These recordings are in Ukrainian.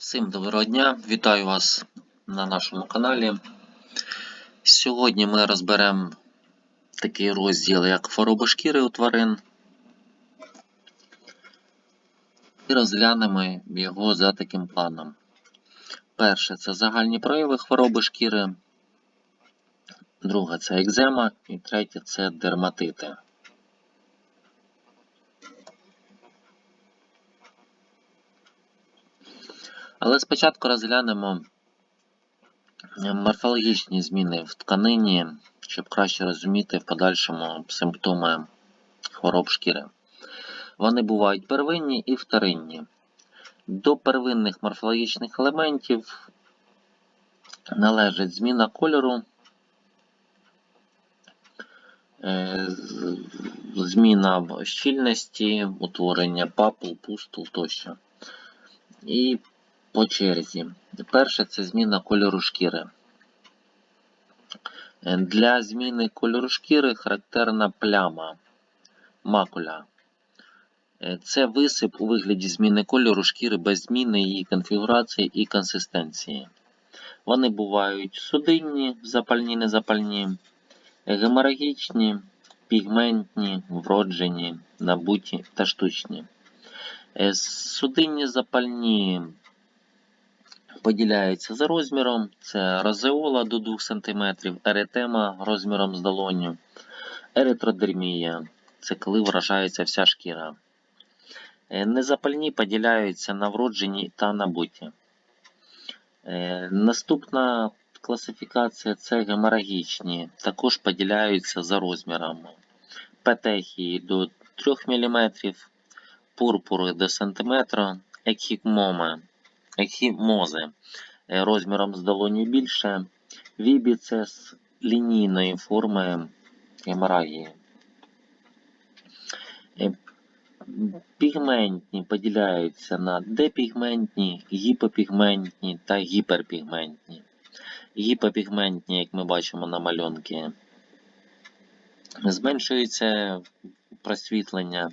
Всім доброго дня! Вітаю вас на нашому каналі. Сьогодні ми розберемо такий розділ, як хвороби шкіри у тварин. І розглянемо його за таким планом. Перше це загальні прояви хвороби шкіри. Друге це екзема. І третє це дерматити. Але спочатку розглянемо морфологічні зміни в тканині, щоб краще розуміти в подальшому симптоми хвороб шкіри. Вони бувають первинні і вторинні. До первинних морфологічних елементів належить зміна кольору, е, зміна щільності, утворення папул, пустул тощо. І по черзі. Перше це зміна кольору шкіри. Для зміни кольору шкіри характерна пляма, макуля. Це висип у вигляді зміни кольору шкіри без зміни її конфігурації і консистенції. Вони бувають судинні, запальні, незапальні, геморагічні, пігментні, вроджені, набуті та штучні. Е, Судинні запальні поділяються за розміром. Це розеола до 2 см, еретема розміром з долоню, еритродермія це коли вражається вся шкіра. Е, Незапальні поділяються на вроджені та набуті. Е, Наступна класифікація це геморагічні, також поділяються за розмірами. Петехії до 3 мм, пурпури до сантиметра, екхімоми, екхімози е, розміром з долоню більше, вібіцес лінійної форми геморагії. Е, Пігментні поділяються на депігментні, гіпопігментні та гіперпігментні. Гіпопігментні, як ми бачимо на малюнки, зменшується просвітлення.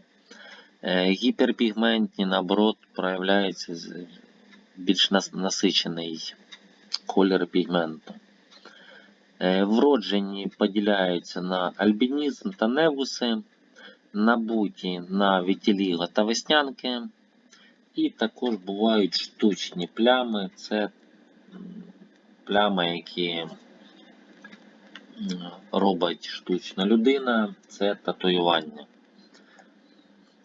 Е, Гіперпігментні, наоборот, проявляється з- більш насичений колір пігменту. Е, Вроджені поділяються на альбінізм та невуси, набуті на вітіліго та веснянки, і також бувають штучні плями. Це плями, які робить штучна людина, це татуювання.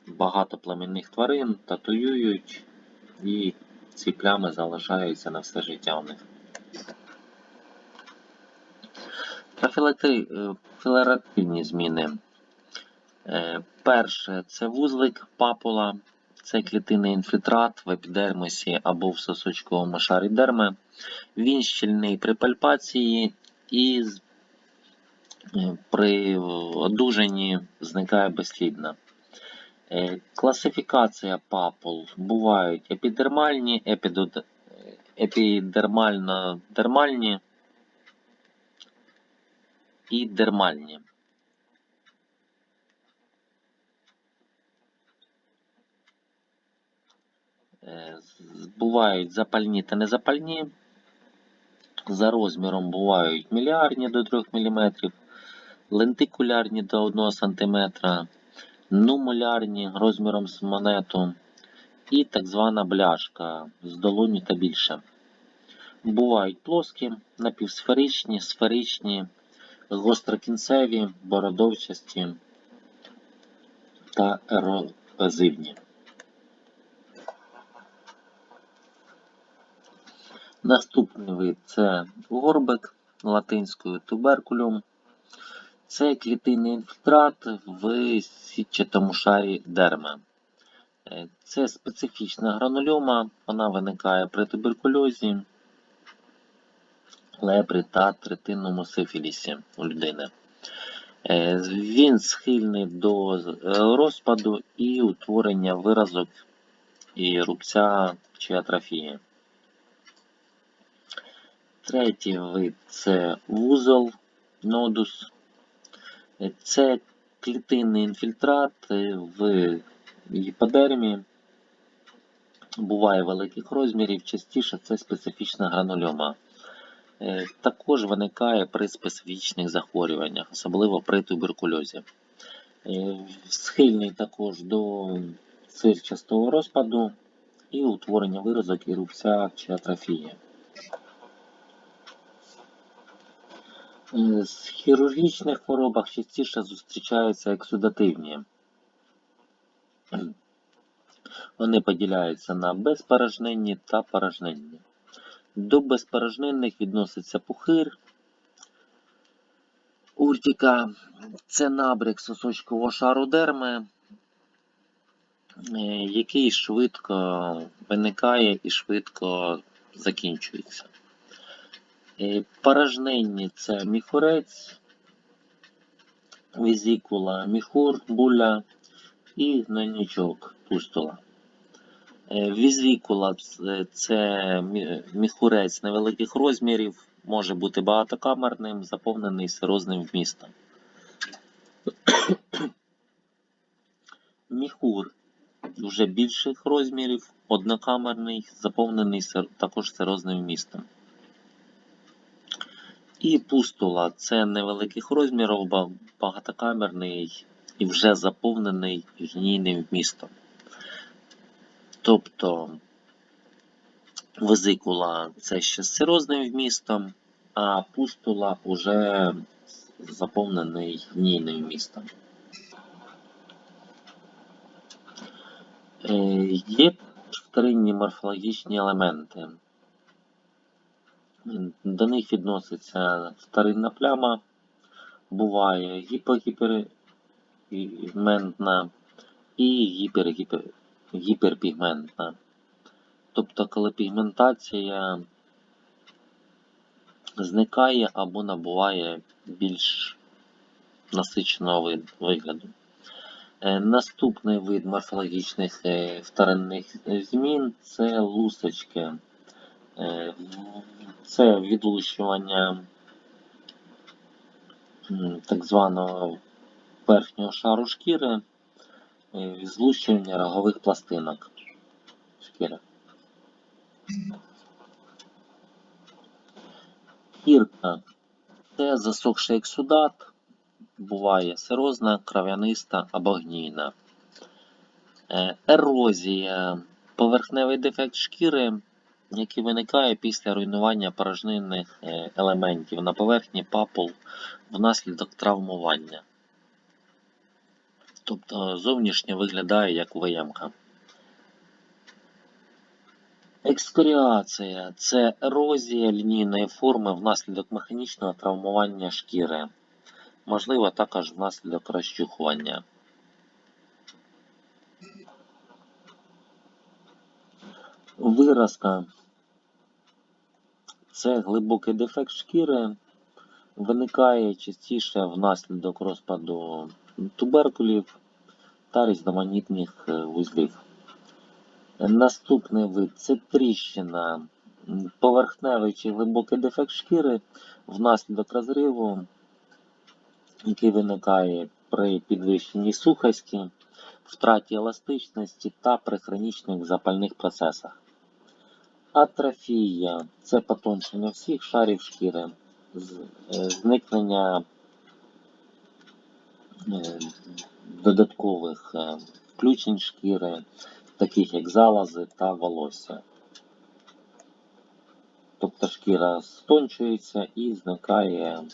Багато племінних тварин татуюють, і ці плями залишаються на все життя у них. Профілакти- е, зміни. Е, Перше це вузлик папула, це клітинний інфільтрат в епідермисі або в сосочковому шарі дерми. Він щільний при пальпації і е, при одужанні зникає безслідно. Е, Класифікація папул бувають епідермальні, епідод- епідермально-дермальні і дермальні. Е, Бувають запальні та незапальні. За розміром бувають міліарні до 3 мм, лентикулярні до 1 см, нумулярні розміром з монету і так звана бляшка з долоню та більше. Бувають плоскі, напівсферичні, сферичні, гострокінцеві, бородовчасті та ерозивні. Наступний вид це горбик латинською туберкулюм. Це клітинний інфільтрат в сітчатому шарі дерми. Е, Це специфічна гранульома, вона виникає при туберкульозі, лепрі та третинному сифілісі у людини. Е, Він схильний до е, розпаду і утворення виразок і рубця чи атрофії. Третій вид це вузол нодус. Це клітинний інфільтрат е, в гіподермі, буває великих розмірів, частіше це специфічна гранульома. Е, Також виникає при специфічних захворюваннях, особливо при туберкульозі. Е, Схильний також до сирчастого розпаду і утворення виразок і рубця чи атрофії. Е, З хірургічних хворобах частіше зустрічаються ексудативні. Вони поділяються на безпорожнинні та порожнинні. До безпорожнинних відноситься пухир, уртіка, це набряк сосочкового шару дерми, е, який швидко виникає і швидко закінчується. Порожнинні це міхурець, візікула, міхур, буля і гнойничок, пустула. Е, Візікула це- це міхурець невеликих розмірів, може бути багатокамерним, заповнений сирозним вмістом. Міхур вже більших розмірів, однокамерний, заповнений також сирозним вмістом. І пустула це невеликих розмірів, ба- багатокамерний і вже заповнений гнійним вмістом. Тобто везикула це ще з сирозним вмістом, а пустула вже заповнений гнійним вмістом. Е, Є вторинні морфологічні елементи. До них відноситься вторинна пляма, буває гіпогіперпігментна і гіпергіпер, гіперпігментна. Тобто, коли пігментація зникає або набуває більш насиченого вигляду. Е, Наступний вид морфологічних е, вторинних е, змін це лусочки. Е, Це відлущування так званого верхнього шару шкіри, е, злущення рогових пластинок шкіри. Кірка це засохший ексудат, буває сирозна, кров'яниста або гнійна. Е, Ерозія поверхневий дефект шкіри, який виникає після руйнування порожнинних е, елементів на поверхні папул внаслідок травмування. Тобто зовнішньо виглядає як виямка. Екскоріація це ерозія лінійної форми внаслідок механічного травмування шкіри. Можливо, також внаслідок розчухування. Виразка це глибокий дефект шкіри, виникає частіше внаслідок розпаду туберкулів та різноманітних е, вузлів. Наступний вид це тріщина, поверхневий чи глибокий дефект шкіри внаслідок розриву, який виникає при підвищенні сухості, втраті еластичності та при хронічних запальних процесах. Атрофія це потончення всіх шарів шкіри, е, зникнення е, додаткових е, включень шкіри, таких як залози та волосся. Тобто шкіра стончується і зникає,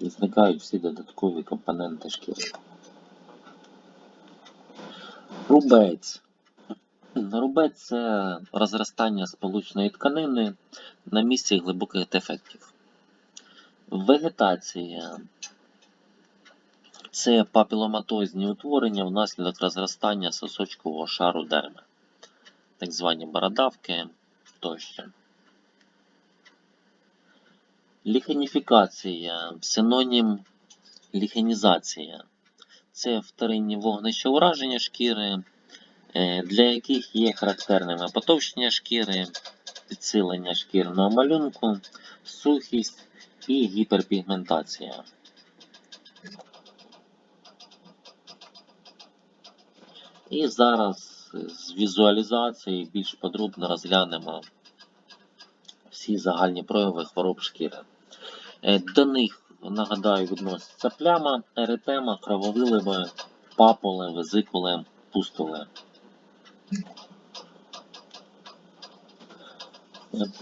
і зникають всі додаткові компоненти шкіри. Рубець. Рубець це розростання сполучної тканини на місці глибоких дефектів. Вегетація це папіломатозні утворення внаслідок розростання сосочкового шару дерми, так звані бородавки тощо. Ліхеніфікація синонім ліхенізація. Це вторинні вогнища ураження шкіри, для яких є характерними потовщення шкіри, підсилення шкірного малюнку, сухість і гіперпігментація. І зараз з візуалізації більш подробно розглянемо всі загальні прояви хвороб шкіри. Е, До них, нагадаю, відносяться пляма, еретема, крововилими, папули, везикули, пустули.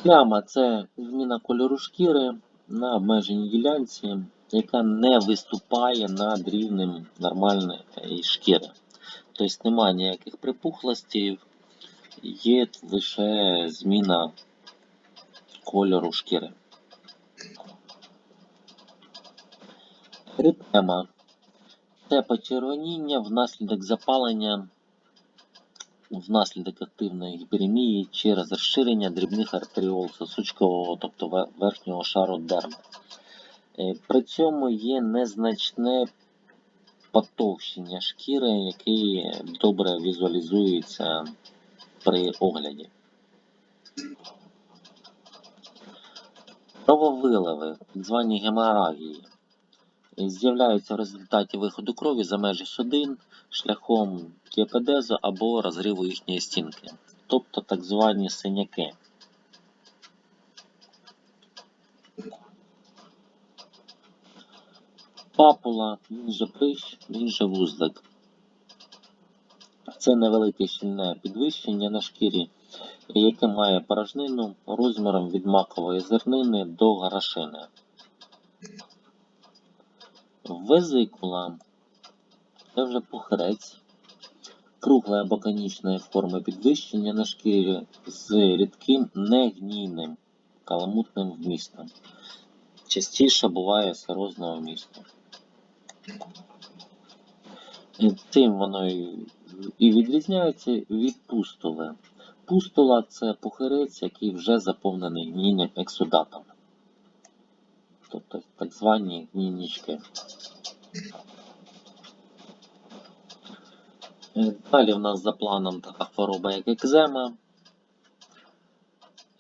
Пляма це зміна кольору шкіри на обмеженій ділянці, яка не виступає над рівнем нормальної шкіри. Тобто немає ніяких припухлостей, є лише зміна кольору шкіри. Еритема це почервоніння внаслідок запалення внаслідок активної гіперемії через розширення дрібних артеріол сосучкового, тобто верхнього шару дерми. Е, При цьому є незначне потовщення шкіри, яке добре візуалізується при огляді. Крововиливи, так звані геморагії, з'являються в результаті виходу крові за межі судин шляхом кіопедезу або розриву їхньої стінки, тобто так звані синяки. Папула, він же прищ, він же вузлик. Це невелике щільне підвищення на шкірі, яке має порожнину розміром від макової зернини до горошини. Везикула це вже пухирець, круглої або конічної форми підвищення на шкірі з рідким негнійним каламутним вмістом. Частіше буває серозного вмісту. Тим воно і відрізняється від пустули. Пустула це пухирець, який вже заповнений гнійним ексудатом. Тобто так звані гнійнички. Далі в нас за планом така хвороба, як екзема.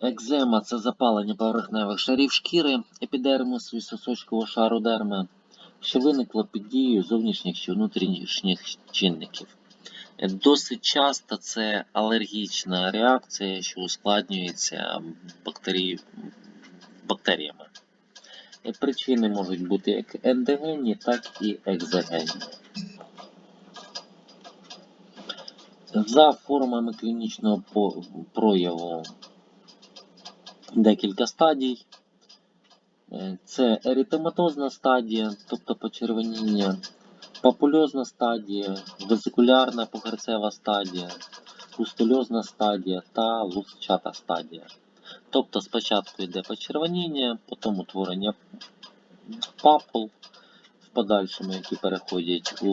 Екзема це запалення поверхневих шарів шкіри, епідермису і сосочкового шару дерми, що виникло під дією зовнішніх чи внутрішніх чинників. Досить часто це алергічна реакція, що ускладнюється бактерії... бактеріями. Причини можуть бути як ендогенні, так і екзогенні. За формами клінічного прояву декілька стадій. Е, Це еритематозна стадія, тобто почервоніння, папульозна стадія, везикулярна похерцева стадія, пустульозна стадія та лускчата стадія. Тобто спочатку йде почервоніння, потім утворення папул, в подальшому, які переходять у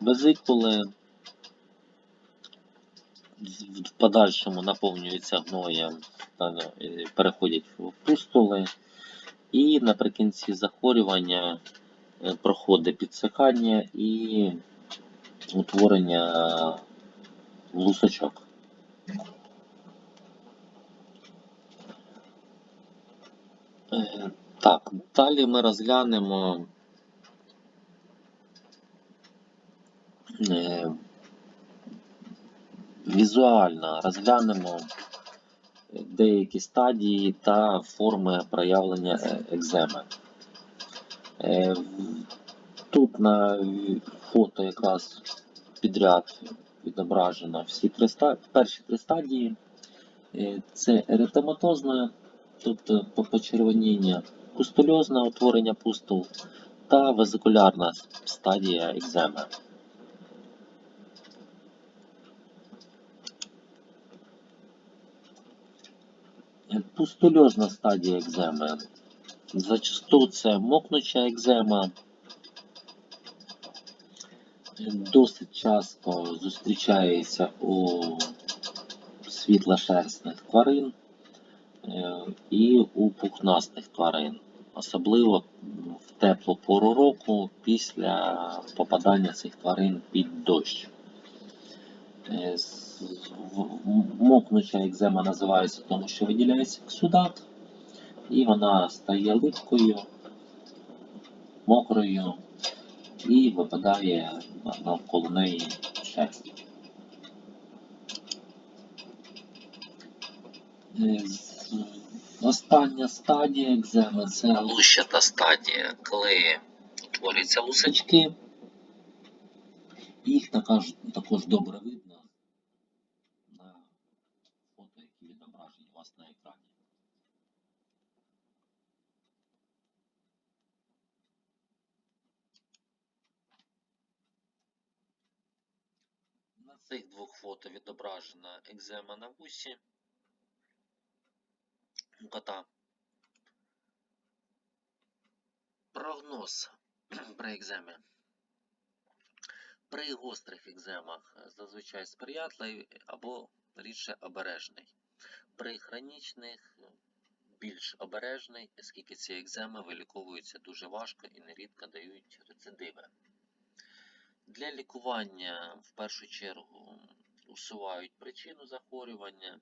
везикули, в подальшому наповнюються гноєм, е, переходять в пустули, і наприкінці захворювання е, проходить підсихання і утворення лусочок. Е, Так, далі ми розглянемо візуально розглянемо деякі стадії та форми проявлення е, екземи. Е, Тут на фото якраз підряд відображено всі три перші три стадії. Е, Це еритематозна, тобто почервоніння, пустульозне утворення пустул та везикулярна стадія екземи. Пустульозна стадія екземи. Зачасту це мокнуча екзема. Досить часто зустрічається у світлошерстних тварин е, і у пухнастих тварин, особливо в теплу пору року після попадання цих тварин під дощ. Е, Мокнуча екзема називається тому, що виділяється ексудат, і вона стає липкою, мокрою і випадає навколо неї шерсть. Е, Остання стадія екземи це лущата стадія, коли утворюються лусачки. Їх також добре видно на фото, які відображені у вас на екрані. На цих двох фото відображена екзема на вусі кота. Прогноз при екземі. При гострих екземах зазвичай сприятливий або рідше обережний. При хронічних більш обережний, оскільки ці екземи виліковуються дуже важко і нерідко дають рецидиви. Для лікування в першу чергу усувають причину захворювання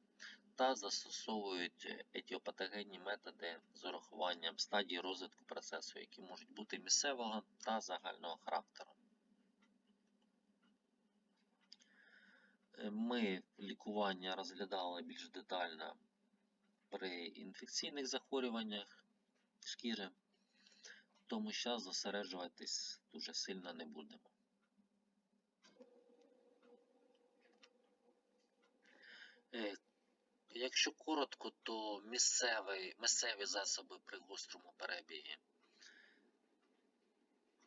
та застосовують етіопатогенні методи з урахуванням стадій розвитку процесу, які можуть бути місцевого та загального характеру. Ми лікування розглядали більш детально при інфекційних захворюваннях шкіри, тому зараз зосереджуватись дуже сильно не будемо. Якщо коротко, то місцевий, місцеві засоби при гострому перебігі.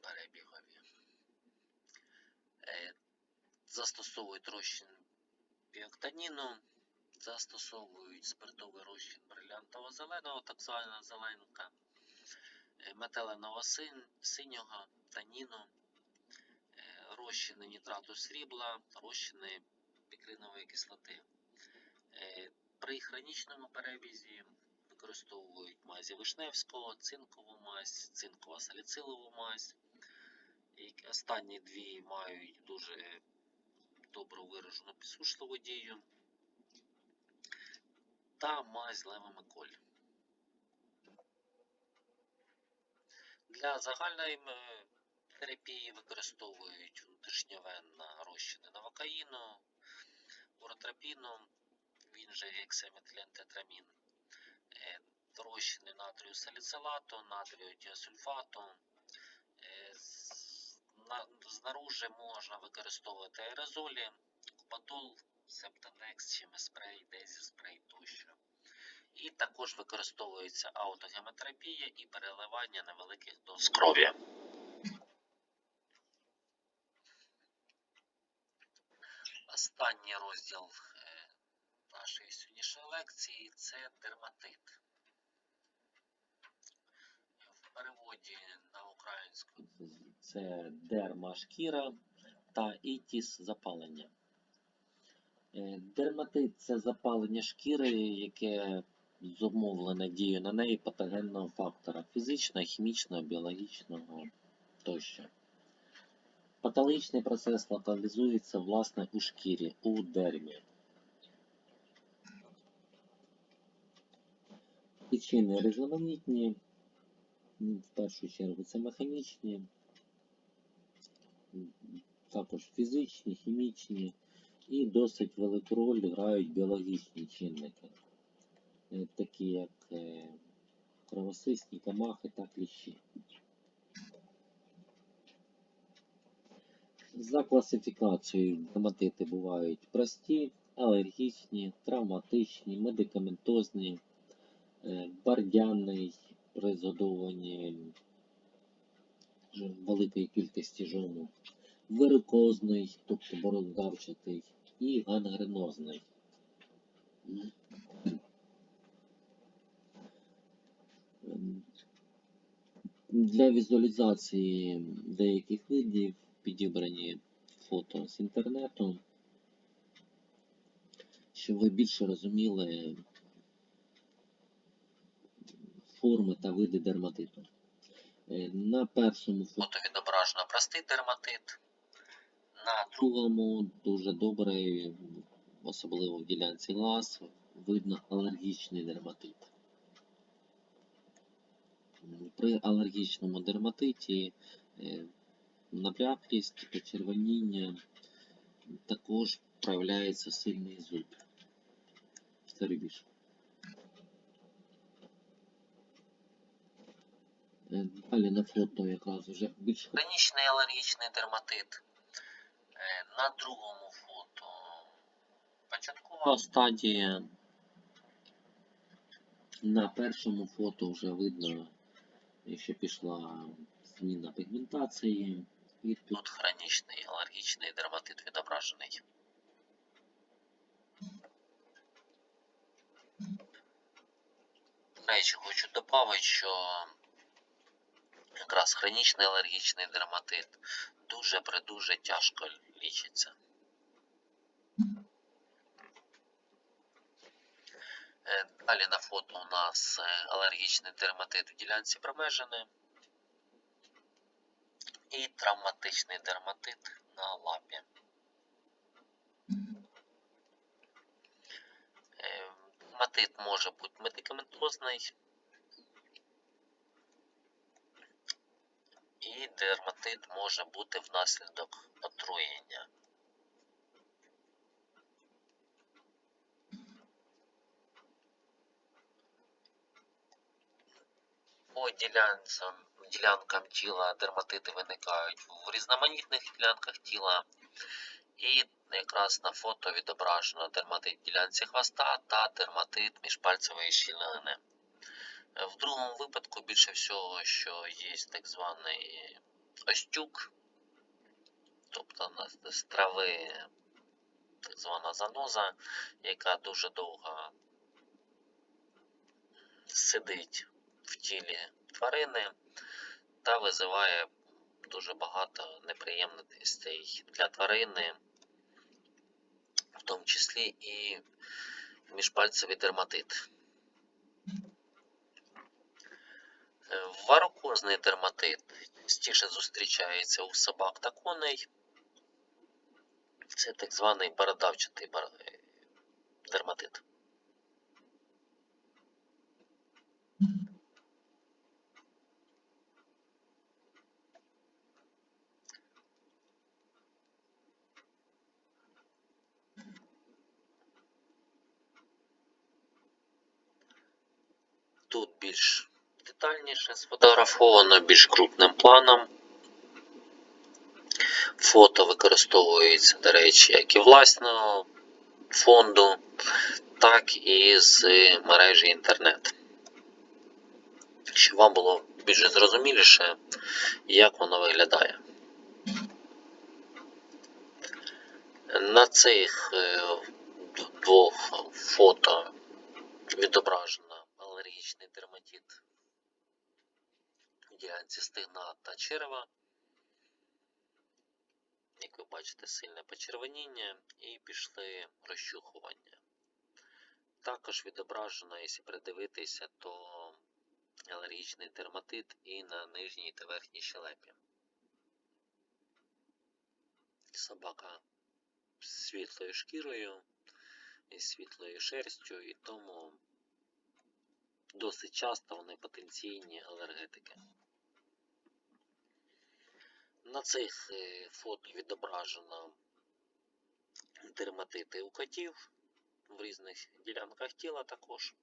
Перебігові. Е, Застосовують розчин біоктаніну, застосовують спиртовий розчин брилянтово-зеленого, так звана зеленка, е, метеленого синього, таніну, е, розчини нітрату срібла, розчини пікринової кислоти. Е, При хронічному перебізі використовують мазі Вишневського, цинкову мазь, цинково-саліцилову мазь. І останні дві мають дуже добре виражену підсушливу дію. Та мазь левомиколь. Для загальної терапії використовують внутрішньовенно розчини новокаїну, уротропіну, він же гексаметилентетрамін, е, розчини натрію саліцилату, натрію діасульфату. Е, Знаружи можна використовувати аерозолі, купатол, септанекс, чимеспрей, дезіспрей тощо. І також використовується аутогемотерапія і переливання невеликих доз крові. Останній розділ нашої сьогоднішньої лекції це дерматит. В переводі на українську це дерма шкіра та ітіс запалення. Е, Дерматит це запалення шкіри, яке зумовлене дією на неї патогенного фактора фізичного, хімічного, біологічного тощо. Патологічний процес локалізується власне у шкірі, у дермі. Причини різноманітні, в першу чергу це механічні, також фізичні, хімічні. І досить велику роль грають біологічні чинники, е, такі як е, кровосисні комахи та кліщі. За класифікацією дерматити бувають прості, алергічні, травматичні, медикаментозні, бардяний при згодовуванні великої кількості жому, варикозний, тобто бороздавчатий, і гангренозний. Для візуалізації деяких видів підібрані фото з інтернету, щоб ви більше розуміли форми та види дерматиту. Е, На першому фото відображено простий дерматит, на другому дуже добре, особливо в ділянці глаз, видно алергічний дерматит. При алергічному дерматиті е, набряклість, почервоніння, також проявляється сильний зуд. Старий більше. Е, Далі на фото якраз вже більш хронічний алергічний дерматит. Е, На другому фото початкова стадія. На першому фото вже видно, що пішла зміна пігментації. І тут хронічний алергічний дерматит відображений. До речі, хочу додати, що якраз хронічний алергічний дерматит дуже придуже тяжко лічиться. Е, Далі на фото у нас е, алергічний дерматит в ділянці промежини і травматичний дерматит на лапі. Е, Дерматит може бути медикаментозний і дерматит може бути внаслідок отруєння. По ділянцям, ділянкам тіла дерматити виникають в різноманітних ділянках тіла. І якраз на фото відображено дерматит ділянці хвоста та дерматит міжпальцевої щілини. В другому випадку більше всього, що є так званий остюк, тобто з трави так звана заноза, яка дуже довго сидить в тілі тварини та визиває дуже багато неприємностей для тварини, в тому числі і міжпальцевий дерматит. Варокозний дерматит частіше зустрічається у собак та коней. Це так званий бородавчатий е, дерматит. Тут більш детальніше сфотографовано більш крупним планом. Фото використовується, до речі, як і власного фонду, так і з мережі інтернет. Щоб вам було більш зрозуміліше, як воно виглядає. На цих е, двох фото відображено алергічний дерматит ділянці стегна та черева. Як ви бачите, сильне почервоніння і пішли розчухування. Також відображено, якщо придивитися, то алергічний дерматит і на нижній та верхній щелепі. Собака з світлою шкірою і світлою шерстю, і тому досить часто вони потенційні алергетики. На цих е, фото відображено дерматити у котів в різних ділянках тіла також.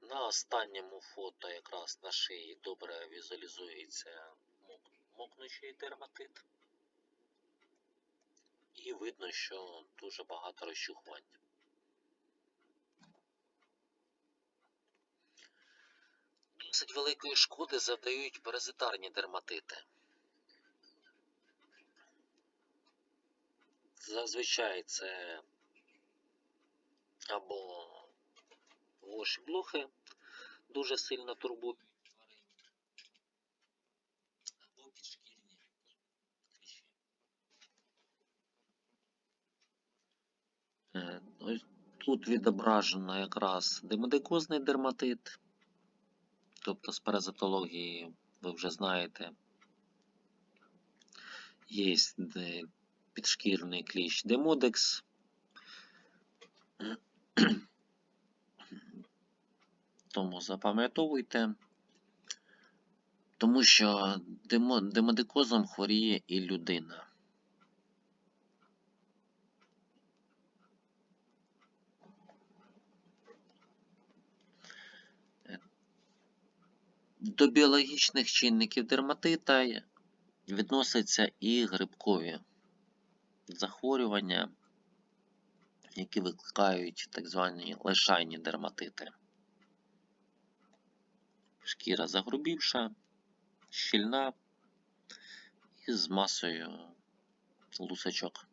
На останньому фото якраз на шиї добре візуалізується мок- мокнучий дерматит. І видно, що дуже багато розчухувань. Досить великої шкоди завдають паразитарні дерматити. Зазвичай це або воші блохи дуже сильно турбують тварин, або підшкірні. Е, Ось тут відображено якраз демодикозний дерматит, тобто з паразитології ви вже знаєте. Є підшкірний кліщ демодекс. Тому запам'ятовуйте, тому що демо- демодикозом хворіє і людина. До біологічних чинників дерматита відносяться і грибкові захворювання, які викликають так звані лишайні дерматити. Шкіра загрубівша, щільна і з масою лусочок.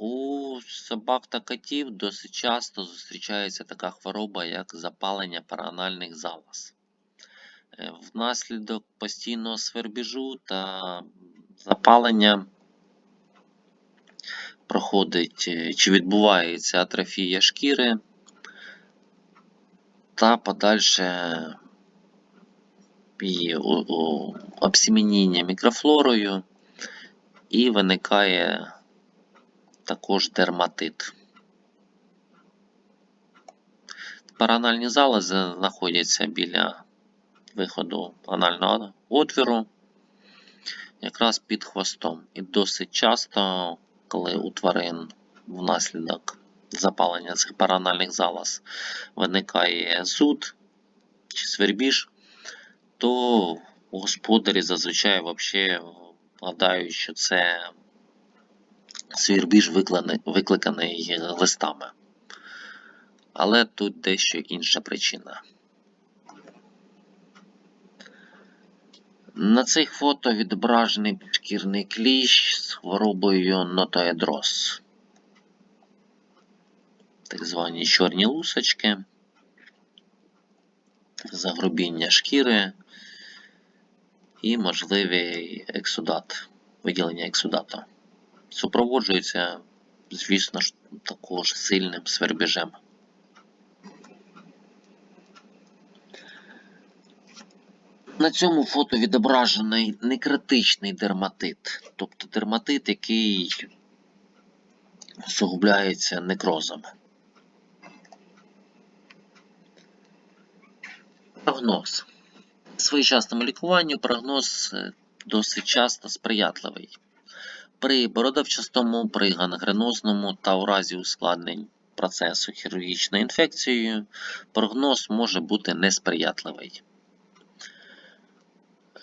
У собак та котів досить часто зустрічається така хвороба, як запалення паранальних залоз. Е, Внаслідок постійного свербіжу та запалення проходить е, чи відбувається атрофія шкіри та подальше її обсімініння мікрофлорою і виникає також дерматит. Паранальні залози знаходяться біля виходу анального отвіру, якраз під хвостом. І досить часто, коли у тварин внаслідок запалення цих паранальних залоз виникає зуд чи свербіж, то господарі зазвичай вообще гадають, що це свірбіж викликаний, викликаний листами. Але тут дещо інша причина. На цих фото відображений підшкірний кліщ з хворобою нотоедроз. Так звані чорні лусочки, загрубіння шкіри і можливий ексудат, виділення ексудату. Супроводжується, звісно ж, також сильним свербіжем. На цьому фото відображений некритичний дерматит, тобто дерматит, який усугубляється некрозом. Прогноз. Своєчасному лікуванню прогноз е, досить часто сприятливий. При бородавчастому, при гангренозному та у разі ускладнень процесу хірургічною інфекцією прогноз може бути несприятливий.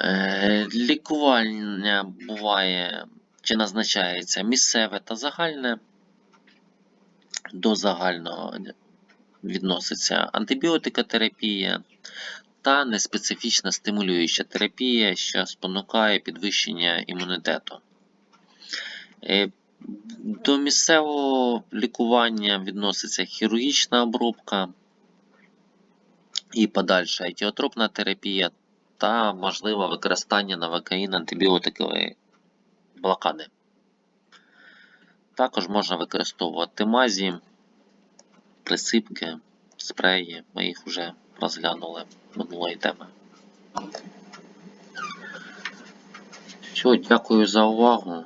Е, Лікування буває чи назначається місцеве та загальне. До загального відноситься антибіотикотерапія та неспецифічна стимулююча терапія, що спонукає підвищення імунітету. Е, До місцевого лікування відноситься хірургічна обробка і подальша етіотропна терапія та можливе використання новокаїн антибіотикової блокади. Також можна використовувати мазі, присипки, спреї. Ми їх вже розглянули минулої теми. Все, дякую за увагу.